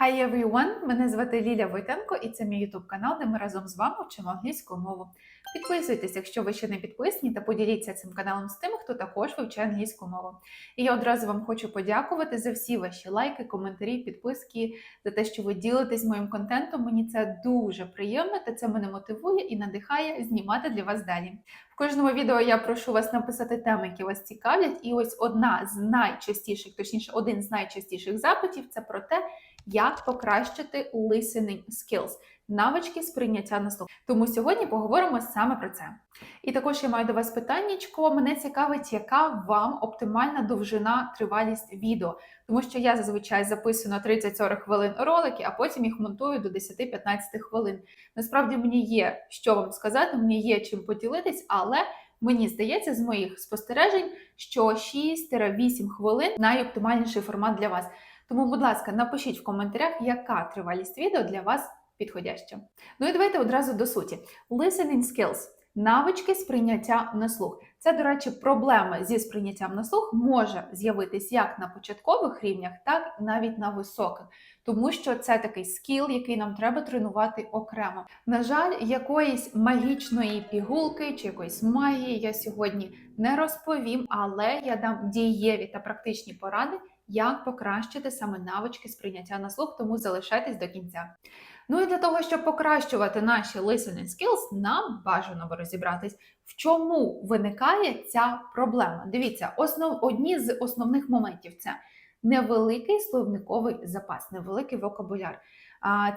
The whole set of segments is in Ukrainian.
Hi everyone! Мене звати Ліля Войтенко і це мій YouTube канал, де ми разом з вами вчимо англійську мову. Підписуйтесь, якщо ви ще не підписані, та поділіться цим каналом з тими, хто також вивчає англійську мову. І я одразу вам хочу подякувати за всі ваші лайки, коментарі, підписки, за те, що ви ділитесь моїм контентом. Мені це дуже приємно, та це мене мотивує і надихає знімати для вас далі. В кожному відео я прошу вас написати теми, які вас цікавлять. І ось одна з найчастіших, точніше, один з найчастіших запитів це про те, як покращити listening skills, навички сприйняття на слух. Тому сьогодні поговоримо саме про це. І також я маю до вас питаннячко. Мене цікавить, яка вам оптимальна довжина тривалість відео, тому що я зазвичай записую на 30-40 хвилин ролики, а потім їх монтую до 10-15 хвилин. Насправді мені є що вам сказати, мені є чим поділитись, але Мені здається, з моїх спостережень, що 6-8 хвилин найоптимальніший формат для вас. Тому, будь ласка, напишіть в коментарях, яка тривалість відео для вас підходяща. Ну і давайте одразу до суті. Listening skills – навички сприйняття на слух. Це, до речі, проблема зі сприйняттям на слух може з'явитись як на початкових рівнях, так і навіть на високих, тому що це такий скіл, який нам треба тренувати окремо. На жаль, якоїсь магічної пігулки чи якоїсь магії я сьогодні не розповім, але я дам дієві та практичні поради, як покращити саме навички сприйняття на слух, тому залишайтесь до кінця. Ну і для того, щоб покращувати наші listening skills, нам бажано розібратись, в чому виникає ця проблема. Дивіться, основ, одні з основних моментів це невеликий словниковий запас, невеликий вокабуляр.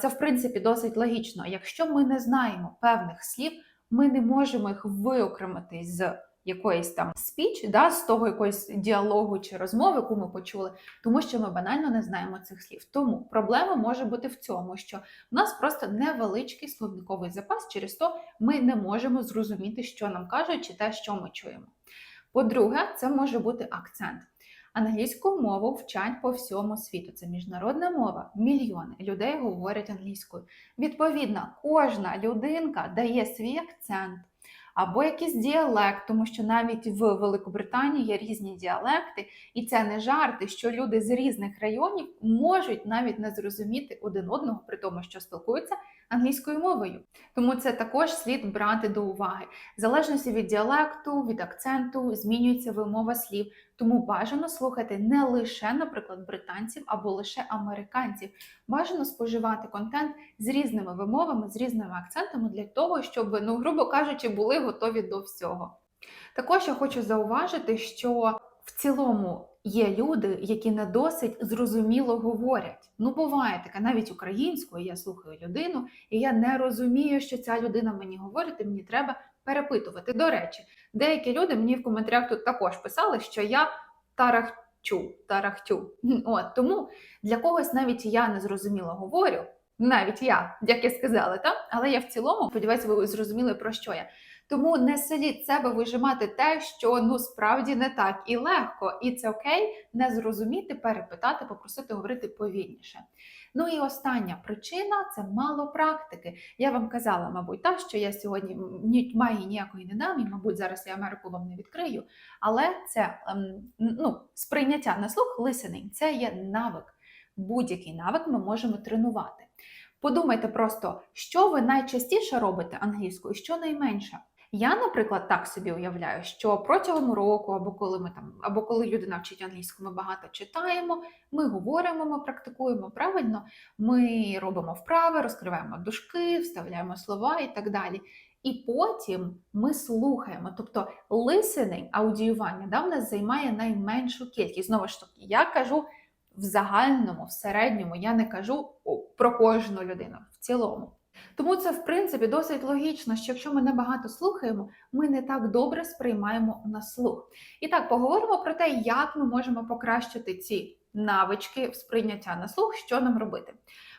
Це, в принципі, досить логічно. Якщо ми не знаємо певних слів, ми не можемо їх виокремити з якоїсь там спіч, да, з того якогось діалогу чи розмови, яку ми почули, тому що ми банально не знаємо цих слів. Тому проблема може бути в цьому, що в нас просто невеличкий словниковий запас, через то ми не можемо зрозуміти, що нам кажуть, чи те, що ми чуємо. По-друге, це може бути акцент. Англійську мову вчать по всьому світу. Це міжнародна мова. Мільйони людей говорять англійською. Відповідно, кожна людинка дає свій акцент або якийсь діалект, тому що навіть в Великобританії є різні діалекти, і це не жарти, що люди з різних районів можуть навіть не зрозуміти один одного, при тому, що спілкуються англійською мовою. Тому це також слід брати до уваги. В залежності від діалекту, від акценту змінюється вимова слів. Тому бажано слухати не лише, наприклад, британців або лише американців. Бажано споживати контент з різними вимовами, з різними акцентами для того, щоб, ну, грубо кажучи, були готові до всього. Також я хочу зауважити, що в цілому є люди, які не досить зрозуміло говорять. Ну, буває таке, навіть українською я слухаю людину, і я не розумію, що ця людина мені говорить, і мені треба перепитувати. До речі, деякі люди мені в коментарях тут також писали, що я тарахчу, тарахтю. От тому для когось навіть я не зрозуміло говорю. Навіть я, як я сказала, так? але я в цілому сподіваюся, ви зрозуміли про що я. Тому не селіть себе вижимати те, що ну справді не так і легко, і це окей, не зрозуміти, перепитати, попросити говорити повільніше. Ну і остання причина це мало практики. Я вам казала, мабуть, так, що я сьогодні ні магії ніякої не дам, і, мабуть, зараз я Америку вам не відкрию. Але це ем, ну, сприйняття на слух, listening, це є навик. Будь-який навик ми можемо тренувати. Подумайте просто, що ви найчастіше робите англійською, що найменше. Я, наприклад, так собі уявляю, що протягом року, або коли ми там, або коли люди навчать англійську, ми багато читаємо, ми говоримо, ми практикуємо правильно, ми робимо вправи, розкриваємо дужки, вставляємо слова і так далі. І потім ми слухаємо. Тобто listening, аудіювання, да, в нас займає найменшу кількість. Знову ж таки, я кажу в загальному, в середньому, я не кажу про кожну людину в цілому. Тому це, в принципі, досить логічно, що якщо ми небагато слухаємо, ми не так добре сприймаємо на слух. І так, поговоримо про те, як ми можемо покращити ці навички сприйняття на слух, що нам робити.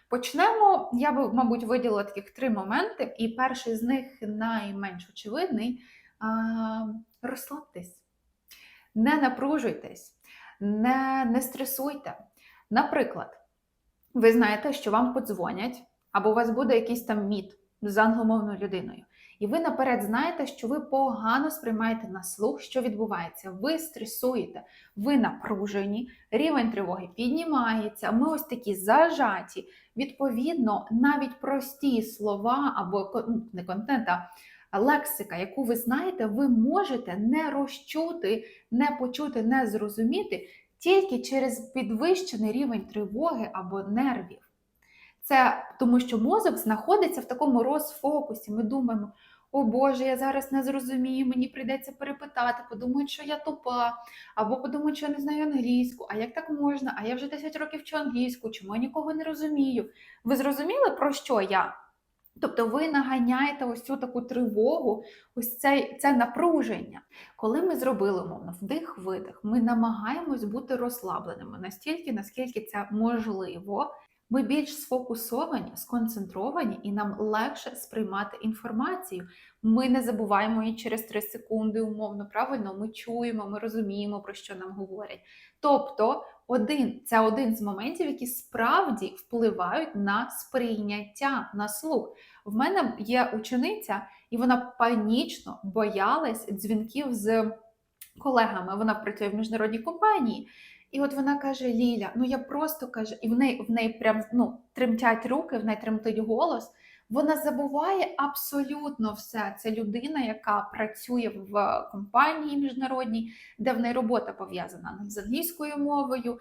Почнемо, я би, мабуть, виділила таких три моменти, і перший з них найменш очевидний розслабтесь, не напружуйтесь, не, не стресуйте. Наприклад, ви знаєте, що вам подзвонять або у вас буде якийсь там міт з англомовною людиною. І ви наперед знаєте, що ви погано сприймаєте на слух, що відбувається. Ви стресуєте, ви напружені, рівень тривоги піднімається. Ми ось такі зажаті. Відповідно, навіть прості слова або ну, не контент, а лексика, яку ви знаєте, ви можете не розчути, не почути, не зрозуміти тільки через підвищений рівень тривоги або нервів. Це тому, що мозок знаходиться в такому розфокусі. Ми думаємо, о Боже, я зараз не зрозумію, мені прийдеться перепитати, подумають, що я тупа, або подумають, що я не знаю англійську, а як так можна? А я вже 10 років вчу англійську, чому я нікого не розумію? Ви зрозуміли, про що я? Тобто ви наганяєте ось цю таку тривогу, ось це, це напруження. Коли ми зробили умовно вдих-видих, ми намагаємось бути розслабленими настільки, наскільки це можливо. Ми більш сфокусовані, сконцентровані, і нам легше сприймати інформацію. Ми не забуваємо її через 3 секунди, умовно, правильно, ми чуємо, ми розуміємо, про що нам говорять. Тобто, один, це один з моментів, які справді впливають на сприйняття, на слух. В мене є учениця, і вона панічно боялась дзвінків з колегами. Вона працює в міжнародній компанії. І от вона каже: Ліля, ну я просто каже, і в неї в неї прям ну, тремтять руки, в неї тремтить голос. Вона забуває абсолютно все. Це людина, яка працює в компанії міжнародній, де в неї робота пов'язана з англійською мовою.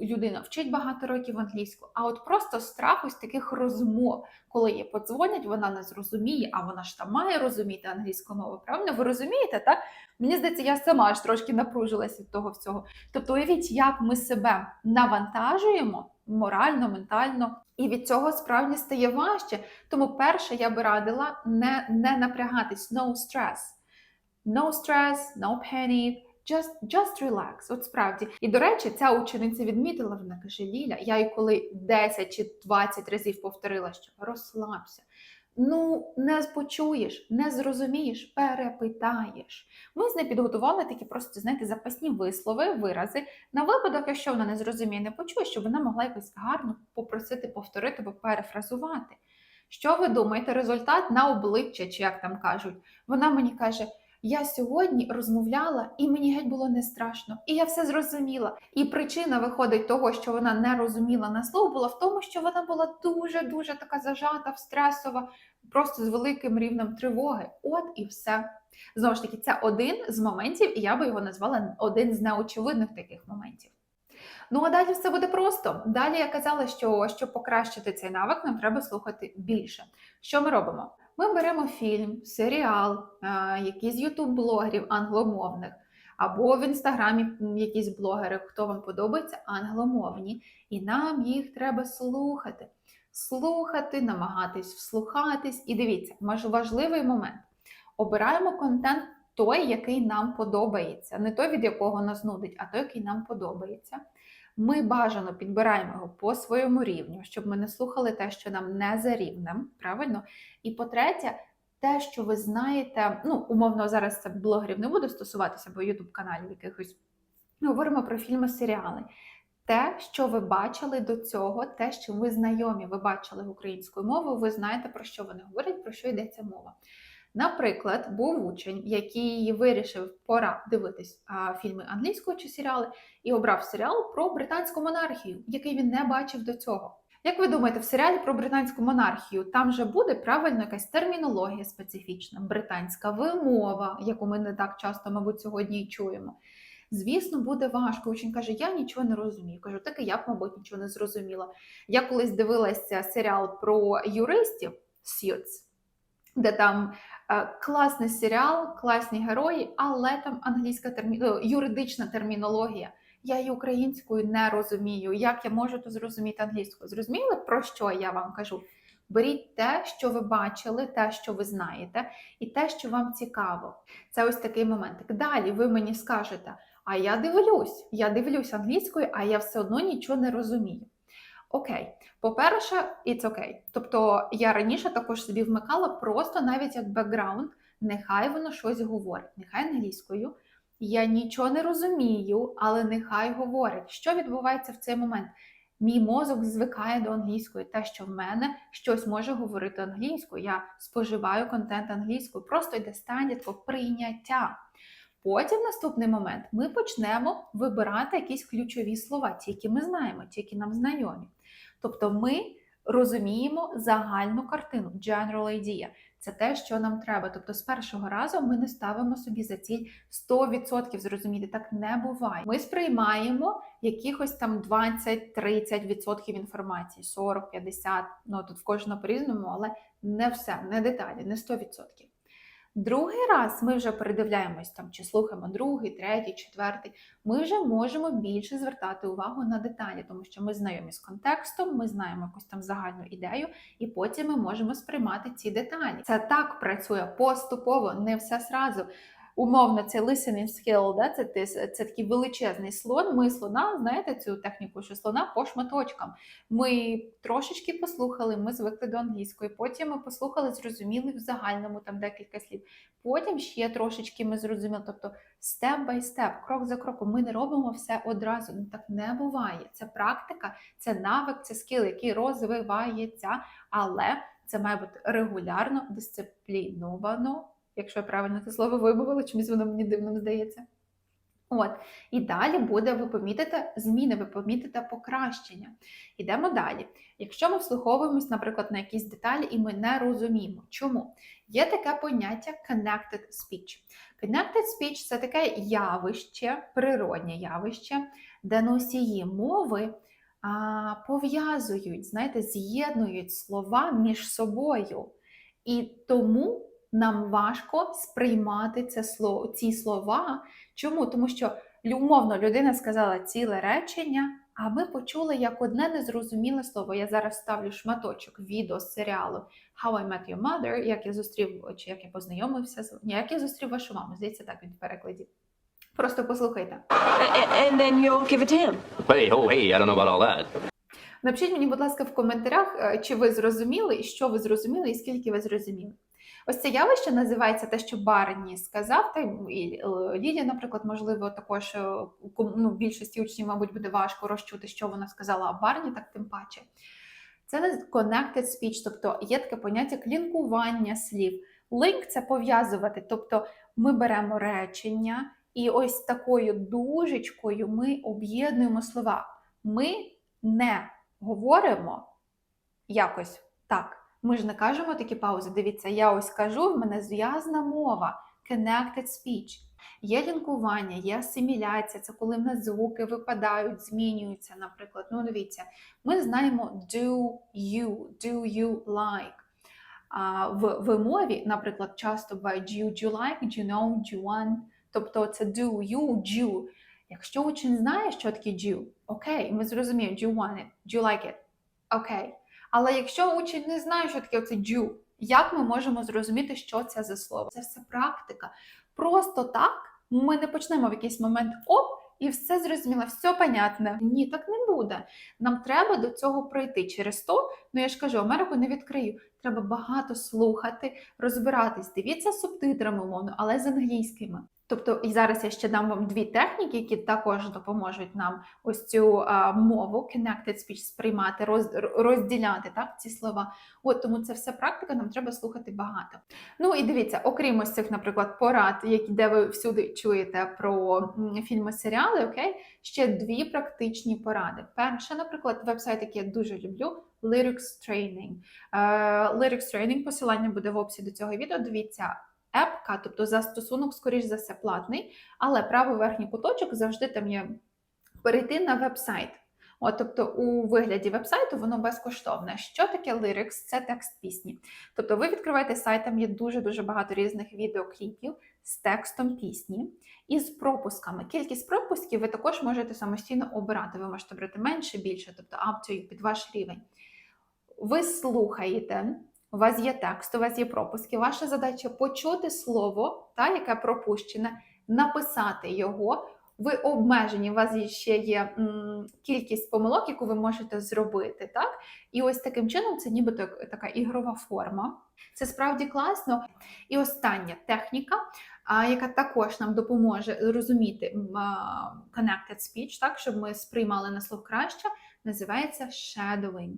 Людина вчить багато років англійську. А от просто страх ось таких розмов, коли їй подзвонять, вона не зрозуміє, а вона ж там має розуміти англійську мову. Правильно? Ви розумієте, так? Мені здається, я сама аж трошки напружилася від того всього. Тобто, уявіть, як ми себе навантажуємо морально, ментально, і від цього справді стає важче. Тому, перше, я би радила не, не напрягатись, no stress. No stress, no panic, just, just relax. От справді. І до речі, ця учениця відмітила, вона каже: Ліля, я їй коли 10 чи 20 разів повторила, що розслабся. Ну, не почуєш, не зрозумієш, перепитаєш. Ми з нею підготували такі просто, знаєте, запасні вислови, вирази на випадок, якщо вона не зрозуміє, не почує, щоб вона могла якось гарно попросити повторити або перефразувати. Що ви думаєте, результат на обличчя, чи як там кажуть? Вона мені каже: я сьогодні розмовляла, і мені геть було не страшно, і я все зрозуміла. І причина виходить того, що вона не розуміла на слово, була в тому, що вона була дуже дуже така зажата, стресова, просто з великим рівнем тривоги. От і все. Знову ж таки, це один з моментів, і я би його назвала один з неочевидних таких моментів. Ну а далі все буде просто. Далі я казала, що щоб покращити цей навик, нам треба слухати більше. Що ми робимо? Ми беремо фільм, серіал, якийсь ютуб-блогерів англомовних, або в інстаграмі якісь блогери, хто вам подобається, англомовні, і нам їх треба слухати. Слухати, намагатись вслухатись. І дивіться, важливий момент. Обираємо контент той, який нам подобається, не той, від якого нас нудить, а той, який нам подобається. Ми бажано підбираємо його по своєму рівню, щоб ми не слухали те, що нам не за рівнем, правильно? І по-третє, те, що ви знаєте, ну, умовно, зараз це блогерів не буде стосуватися, бо ютуб каналів якихось. Ми говоримо про фільми, серіали. Те, що ви бачили до цього, те, що ви знайомі, ви бачили українською мовою, ви знаєте, про що вони говорять, про що йдеться мова. Наприклад, був учень, який вирішив пора дивитись а, фільми англійською чи серіали, і обрав серіал про британську монархію, який він не бачив до цього. Як ви думаєте, в серіалі про британську монархію там же буде правильно якась термінологія специфічна, британська вимова, яку ми не так часто, мабуть, сьогодні і чуємо. Звісно, буде важко. Учень каже, я нічого не розумію. Кажу, так і я б, мабуть, нічого не зрозуміла. Я колись дивилася серіал про юристів Suits, де там класний серіал, класні герої, але там англійська термі... е, юридична термінологія. Я її українською не розумію. Як я можу то зрозуміти англійською? Зрозуміли, про що я вам кажу? Беріть те, що ви бачили, те, що ви знаєте, і те, що вам цікаво. Це ось такий момент. Далі ви мені скажете, а я дивлюсь, я дивлюсь англійською, а я все одно нічого не розумію. Окей, по-перше, it's окей. Тобто я раніше також собі вмикала просто навіть як бекграунд, нехай воно щось говорить, нехай англійською. Я нічого не розумію, але нехай говорять, що відбувається в цей момент. Мій мозок звикає до англійської, те, що в мене щось може говорити англійською. Я споживаю контент англійською, просто йде стадітко прийняття. Потім наступний момент ми почнемо вибирати якісь ключові слова, ті, які ми знаємо, ті, які нам знайомі. Тобто ми розуміємо загальну картину, general idea. Це те, що нам треба. Тобто, з першого разу ми не ставимо собі за ціль 100% зрозуміти. Так не буває. Ми сприймаємо якихось там 20-30% інформації, 40-50%, ну тут в кожного по-різному, але не все, не деталі, не 100%. Другий раз ми вже передивляємось там, чи слухаємо другий, третій, четвертий. Ми вже можемо більше звертати увагу на деталі, тому що ми знайомі з контекстом, ми знаємо якусь там загальну ідею, і потім ми можемо сприймати ці деталі. Це так працює поступово, не все зразу. Умовно, це listening skill, да? це, ти- це такий величезний слон. Ми слона, знаєте цю техніку, що слона по шматочкам. Ми трошечки послухали, ми звикли до англійської. Потім ми послухали, зрозуміли в загальному там декілька слів. Потім ще трошечки ми зрозуміли. Тобто степ бай степ, крок за кроком. Ми не робимо все одразу. Ну так не буває. Це практика, це навик, це скіл, який розвивається, але це має бути регулярно, дисципліновано. Якщо я правильно це слово вимовила, чомусь воно мені дивним здається. От, і далі буде, ви помітите зміни, ви помітите покращення. Ідемо далі. Якщо ми вслуховуємось, наприклад, на якісь деталі, і ми не розуміємо, чому є таке поняття connected speech. Connected speech це таке явище, природнє явище, де носії мови а, пов'язують, знаєте, з'єднують слова між собою. І тому нам важко сприймати це слово, ці слова. Чому? Тому що умовно людина сказала ціле речення, а ми почули як одне незрозуміле слово. Я зараз ставлю шматочок відео з серіалу How I Met Your Mother, як я зустрів, чи як я познайомився з ні, як я зустрів вашу маму. Здається, так він в перекладі. Просто послухайте. And then you'll give it to him. Hey, oh, hey, I don't know about all that. Напишіть мені, будь ласка, в коментарях, е, чи ви зрозуміли, що ви зрозуміли, і скільки ви зрозуміли. Ось це явище називається те, що Барні сказав, та і е, Лілія, наприклад, можливо, також е, ну, більшості учнів, мабуть, буде важко розчути, що вона сказала, а Барні так тим паче. Це connected speech, тобто є таке поняття клінкування слів. Link – це пов'язувати, тобто ми беремо речення, і ось такою дужечкою ми об'єднуємо слова. Ми не говоримо якось так. Ми ж не кажемо такі паузи. Дивіться, я ось кажу, в мене зв'язна мова, connected speech. Є лінкування, є асиміляція, це коли в нас звуки випадають, змінюються, наприклад. Ну, дивіться, ми знаємо do you, do you like. А в вимові, наприклад, часто буває do you, do you like, do you know, do you want. Тобто це do you, do. Якщо учень знає, що таке do, окей, ми зрозуміємо, do you want it, do you like it, окей. Але якщо учень не знає, що таке оце do, як ми можемо зрозуміти, що це за слово? Це все практика. Просто так ми не почнемо в якийсь момент оп, і все зрозуміло, все понятне. Ні, так не буде. Нам треба до цього пройти через то. Ну я ж кажу, Америку не відкрию. Треба багато слухати, розбиратись. Дивіться субтитрами, умовно, але з англійськими. Тобто, і зараз я ще дам вам дві техніки, які також допоможуть нам ось цю а, мову connected speech сприймати, роз, розділяти так ці слова. От тому це все практика, нам треба слухати багато. Ну і дивіться, окрім ось цих, наприклад, порад, які де ви всюди чуєте про фільми, серіали, окей, ще дві практичні поради. Перше, наприклад, вебсайт, який я дуже люблю. Lyrics Training. Е, Lyrics Training, посилання буде в описі до цього відео. Дивіться, епка, тобто застосунок, скоріш за все, платний, але правий верхній куточок завжди там є перейти на веб-сайт. От, тобто у вигляді веб-сайту воно безкоштовне. Що таке Lyrics? Це текст пісні. Тобто ви відкриваєте сайт, там є дуже-дуже багато різних відеокліпів з текстом пісні і з пропусками. Кількість пропусків ви також можете самостійно обирати. Ви можете брати менше, більше, тобто up to you, під ваш рівень. Ви слухаєте, у вас є текст, у вас є пропуски. Ваша задача почути слово, та, яке пропущене, написати його. Ви обмежені, у вас ще є м, кількість помилок, яку ви можете зробити. Так? І ось таким чином це нібито як така ігрова форма. Це справді класно. І остання техніка, а, яка також нам допоможе розуміти connected speech, так, щоб ми сприймали на слух краще, називається shadowing.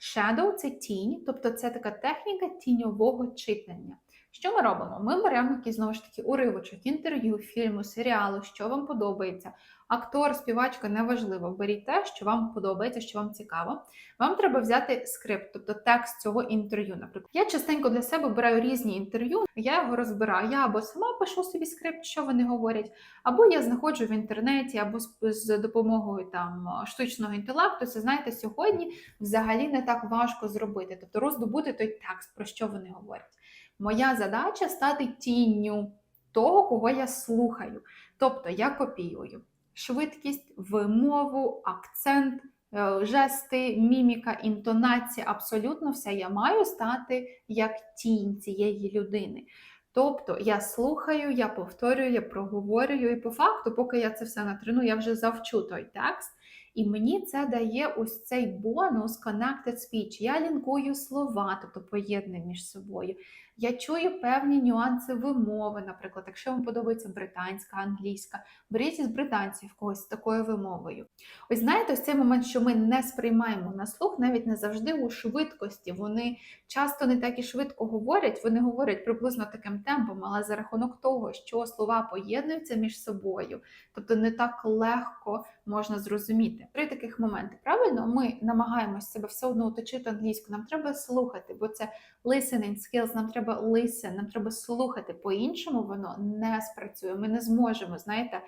Shadow – це тінь, тобто це така техніка тіньового читання. Що ми робимо? Ми беремо якийсь знову ж таки уривочок інтерв'ю, фільму, серіалу, що вам подобається. Актор, співачка неважливо. Беріть те, що вам подобається, що вам цікаво. Вам треба взяти скрипт, тобто текст цього інтерв'ю. Наприклад, я частенько для себе обираю різні інтерв'ю, я його розбираю. Я або сама пишу собі скрипт, що вони говорять, або я знаходжу в інтернеті, або з допомогою там штучного інтелекту. Це знаєте, сьогодні взагалі не так важко зробити, тобто роздобути той текст, про що вони говорять. Моя задача стати тінню того, кого я слухаю. Тобто я копіюю швидкість, вимову, акцент, е, жести, міміка, інтонація, абсолютно все я маю стати як тінь цієї людини. Тобто я слухаю, я повторюю, я проговорюю, і по факту, поки я це все натреную, я вже завчу той текст. І мені це дає ось цей бонус Connected Speech. Я лінкую слова, тобто поєдную між собою. Я чую певні нюанси вимови, наприклад, якщо вам подобається британська, англійська, беріть із британців когось такою вимовою. Ось знаєте, ось цей момент, що ми не сприймаємо на слух, навіть не завжди у швидкості. Вони часто не так і швидко говорять, вони говорять приблизно таким темпом, але за рахунок того, що слова поєднуються між собою, тобто не так легко можна зрозуміти. Три таких моменти. Правильно, ми намагаємося себе все одно оточити англійську. Нам треба слухати, бо це listening skills, нам треба listen, нам треба слухати. По-іншому воно не спрацює. Ми не зможемо, знаєте,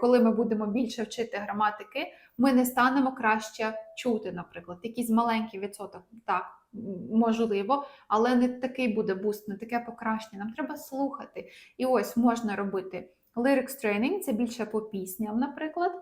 коли ми будемо більше вчити граматики, ми не станемо краще чути, наприклад, якийсь маленький відсоток, так, можливо, але не такий буде буст, не таке покращення. Нам треба слухати. І ось можна робити lyrics training, це більше по пісням, наприклад.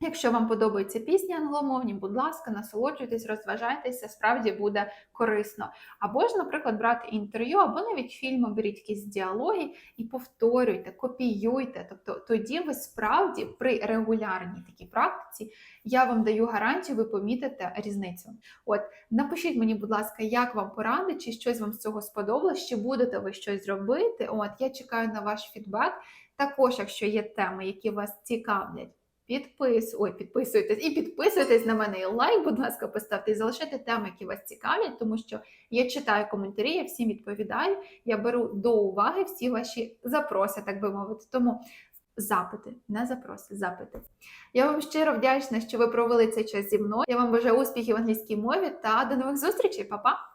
Якщо вам подобаються пісні англомовні, будь ласка, насолоджуйтесь, розважайтеся, справді буде корисно. Або ж, наприклад, брати інтерв'ю, або навіть фільми, беріть якісь діалоги і повторюйте, копіюйте. Тобто тоді ви справді при регулярній такій практиці я вам даю гарантію, ви помітите різницю. От напишіть мені, будь ласка, як вам поради, чи щось вам з цього сподобалось, чи будете ви щось робити. От я чекаю на ваш фідбек. Також, якщо є теми, які вас цікавлять. Підпис... Ой, підписуйтесь і підписуйтесь на мене і лайк, будь ласка, поставте і залишайте теми, які вас цікавлять, тому що я читаю коментарі, я всім відповідаю. Я беру до уваги всі ваші запроси, так би мовити. Тому запити, не запроси, запити. Я вам щиро вдячна, що ви провели цей час зі мною. Я вам бажаю успіхів в англійській мові та до нових зустрічей, Па-па!